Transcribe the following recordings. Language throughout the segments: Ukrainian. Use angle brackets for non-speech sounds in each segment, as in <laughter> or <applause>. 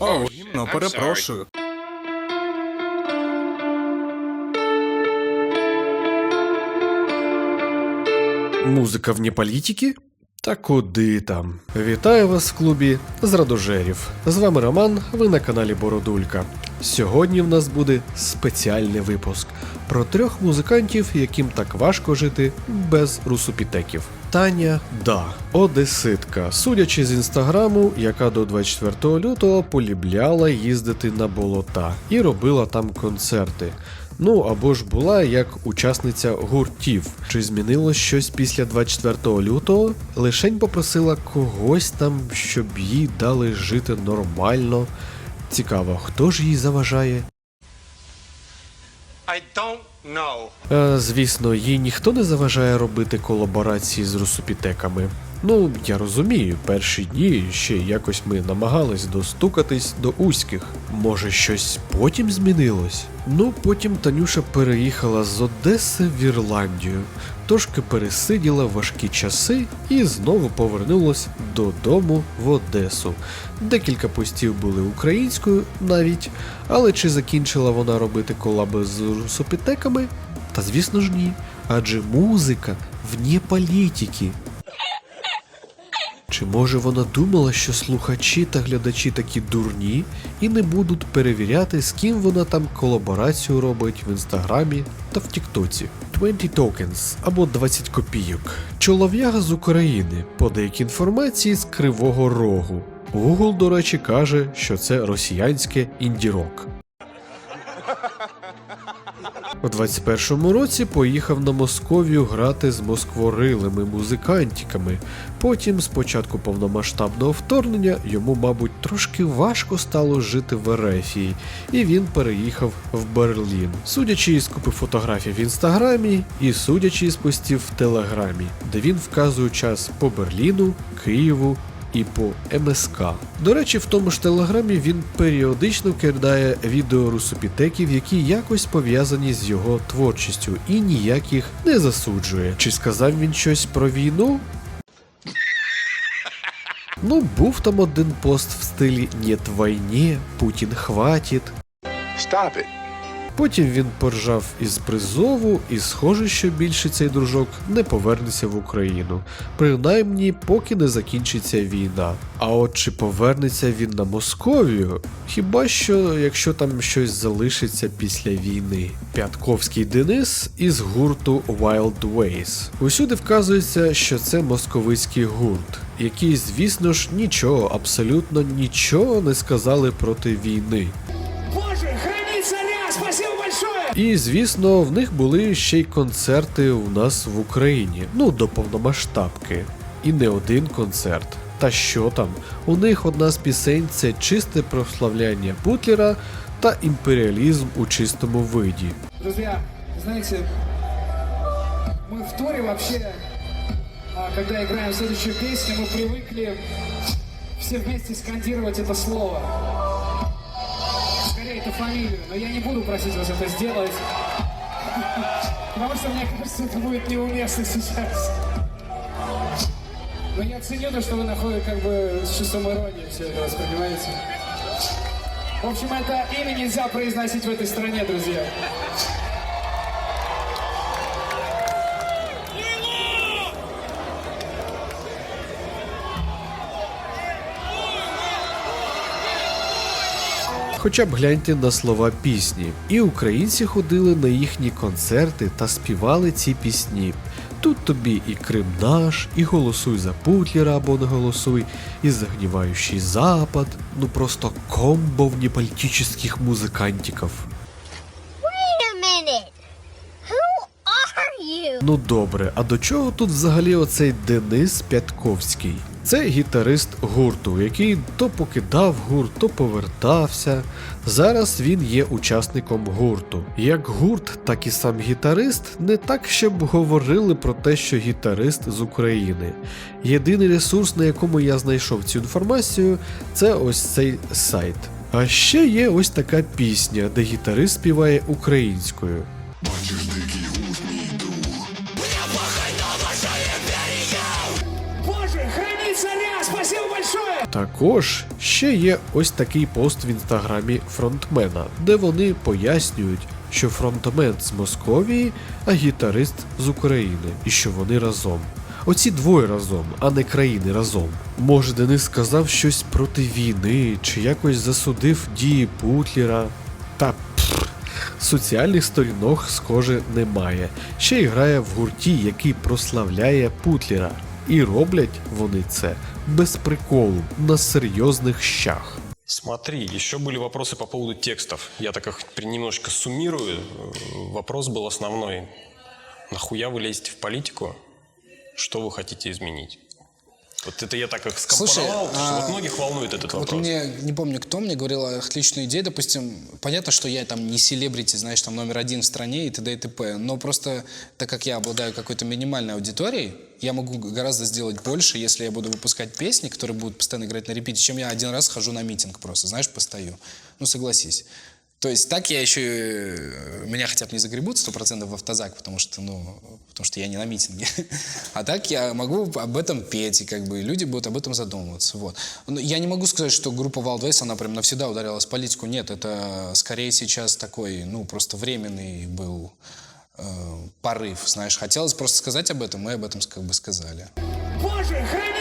О, гімно, перепрошую. Музика вне політики? Та куди там? Вітаю вас в клубі з радожерів. З вами Роман, ви на каналі Бородулька. Сьогодні в нас буде спеціальний випуск про трьох музикантів, яким так важко жити без русупітеків. Таня Да, одеситка, судячи з інстаграму, яка до 24 лютого полюбляла їздити на болота і робила там концерти. Ну або ж була як учасниця гуртів. Чи змінилось щось після 24 лютого? Лишень попросила когось там, щоб їй дали жити нормально. Цікаво, хто ж їй заважає? I don't know. Е, звісно, їй ніхто не заважає робити колаборації з русупітеками. Ну, я розумію, перші дні ще якось ми намагались достукатись до Уських. Може, щось потім змінилось? Ну, потім Танюша переїхала з Одеси в Ірландію, трошки пересиділа важкі часи і знову повернулась додому в Одесу. Декілька постів були українською навіть, але чи закінчила вона робити колаби з русопітеками? Та звісно ж ні. Адже музика вне політики. Чи може вона думала, що слухачі та глядачі такі дурні і не будуть перевіряти, з ким вона там колаборацію робить в інстаграмі та в Тіктоці? 20 tokens або 20 копійок. Чолов'яга з України, по деякій інформації з Кривого Рогу. Google, до речі, каже, що це росіянське індірок. У 21-му році поїхав на Московію грати з москворилими музикантиками. Потім, з початку повномасштабного вторгнення, йому, мабуть, трошки важко стало жити в Ерефії, і він переїхав в Берлін. Судячи із купи фотографій в інстаграмі і судячи із постів в Телеграмі, де він вказує час по Берліну, Києву і по МСК. До речі, в тому ж телеграмі він періодично кидає відео русопітеків, які якось пов'язані з його творчістю, і ніяк їх не засуджує. Чи сказав він щось про війну? <laughs> Ну, був там один пост в стилі «Нет війні, Путін хватить. Stop it. Потім він поржав із призову, і схоже, що більше цей дружок не повернеться в Україну, принаймні поки не закінчиться війна. А от чи повернеться він на Московію? Хіба що якщо там щось залишиться після війни? Пятковський Денис із гурту Wild Ways. Усюди вказується, що це московицький гурт, які, звісно ж, нічого, абсолютно нічого не сказали проти війни. І звісно, в них були ще й концерти у нас в Україні, ну до повномасштабки. І не один концерт. Та що там? У них одна з пісень це чисте прославляння Путлера та імперіалізм у чистому виді. Друзья, знаете, мы в туре вообще, а, когда играем следующую песню, мы привыкли все вместе скандировать это слово. Фамилию, но я не буду просить вас это сделать. Потому что, мне кажется, это будет неуместно сейчас. Но я ценю то, что вы находите как бы с чувством иронии все это воспринимаете. В общем, это имя нельзя произносить в этой стране, друзья. Хоча б гляньте на слова пісні. І українці ходили на їхні концерти та співали ці пісні. Тут тобі і Крим наш, і голосуй за Путлера або не голосуй, і загніваючий запад, ну просто комбо внеполітичних музикантиків. You? Ну добре, а до чого тут взагалі оцей Денис Пятковський? Це гітарист гурту, який то покидав гурт, то повертався. Зараз він є учасником гурту. Як гурт, так і сам гітарист не так, щоб говорили про те, що гітарист з України. Єдиний ресурс, на якому я знайшов цю інформацію, це ось цей сайт. А ще є ось така пісня, де гітарист співає українською. Боже, храни Також ще є ось такий пост в інстаграмі фронтмена, де вони пояснюють, що фронтмен з Московії, а гітарист з України, і що вони разом. Оці двоє разом, а не країни разом. Може, Денис сказав щось проти війни, чи якось засудив дії Путлера. Та пф, соціальних сторінок, схоже, немає. Ще й грає в гурті, який прославляє Путлера. І роблять вони це без приколу, на серйозних щах. Смотри, еще были вопросы по поводу текстов. Я так их при- немножко суммирую. Э, Вопрос был основной. Нахуя вы лезете в политику? Что вы хотите изменить? Вот это я так их скомпоновал, Слушай, что а, вот многих волнует этот Вот вопрос. мне, не помню, кто мне говорил отличную идею, допустим, понятно, что я там не селебрити, знаешь, там номер один в стране и т.д. и т.п., но просто так как я обладаю какой-то минимальной аудиторией, я могу гораздо сделать больше, если я буду выпускать песни, которые будут постоянно играть на репите, чем я один раз хожу на митинг просто, знаешь, постою. Ну, согласись. То есть так я еще... э, Меня хотя бы не загребут 100% в автозак, потому что, ну, потому что я не на митинге. А так я могу об этом петь, и как бы люди будут об этом задумываться. Вот. Но я не могу сказать, что группа Wild Ways, она прям навсегда ударилась в политику. Нет, это скорее сейчас такой, ну, просто временный был э, порыв, знаешь. Хотелось просто сказать об этом, мы об этом как бы сказали. Боже, царя!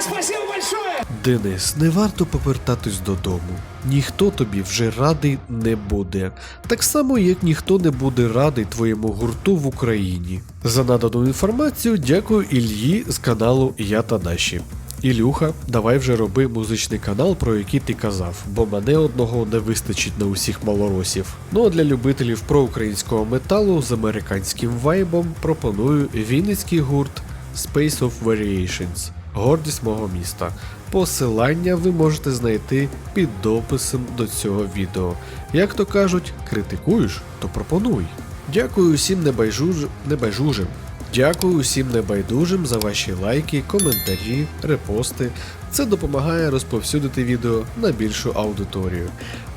Спасибо большое! Денис, не варто повертатись додому. Ніхто тобі вже радий не буде. Так само, як ніхто не буде радий твоєму гурту в Україні. За надану інформацію дякую Ільї з каналу Я та Наші. Ілюха, давай вже роби музичний канал, про який ти казав, бо мене одного не вистачить на усіх малоросів. Ну а для любителів проукраїнського металу з американським вайбом пропоную вінницький гурт Space of Variations. Гордість мого міста. Посилання ви можете знайти під дописом до цього відео. Як то кажуть, критикуєш, то пропонуй. Дякую усім небайжуж... небайжужим. Дякую усім небайдужим за ваші лайки, коментарі, репости. Це допомагає розповсюдити відео на більшу аудиторію.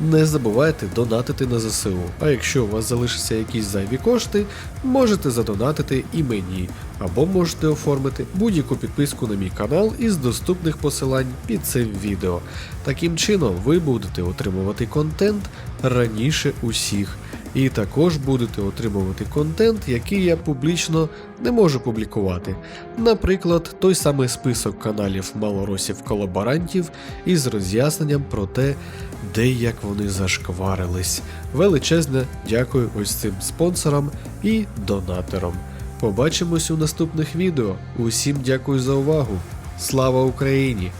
Не забувайте донатити на ЗСУ. А якщо у вас залишаться якісь зайві кошти, можете задонатити і мені, або можете оформити будь-яку підписку на мій канал із доступних посилань під цим відео. Таким чином, ви будете отримувати контент раніше усіх. І також будете отримувати контент, який я публічно не можу публікувати. Наприклад, той самий список каналів малоросів колаборантів із роз'ясненням про те, де і як вони зашкварились. Величезне дякую ось цим спонсорам і донаторам. Побачимось у наступних відео. Усім дякую за увагу. Слава Україні!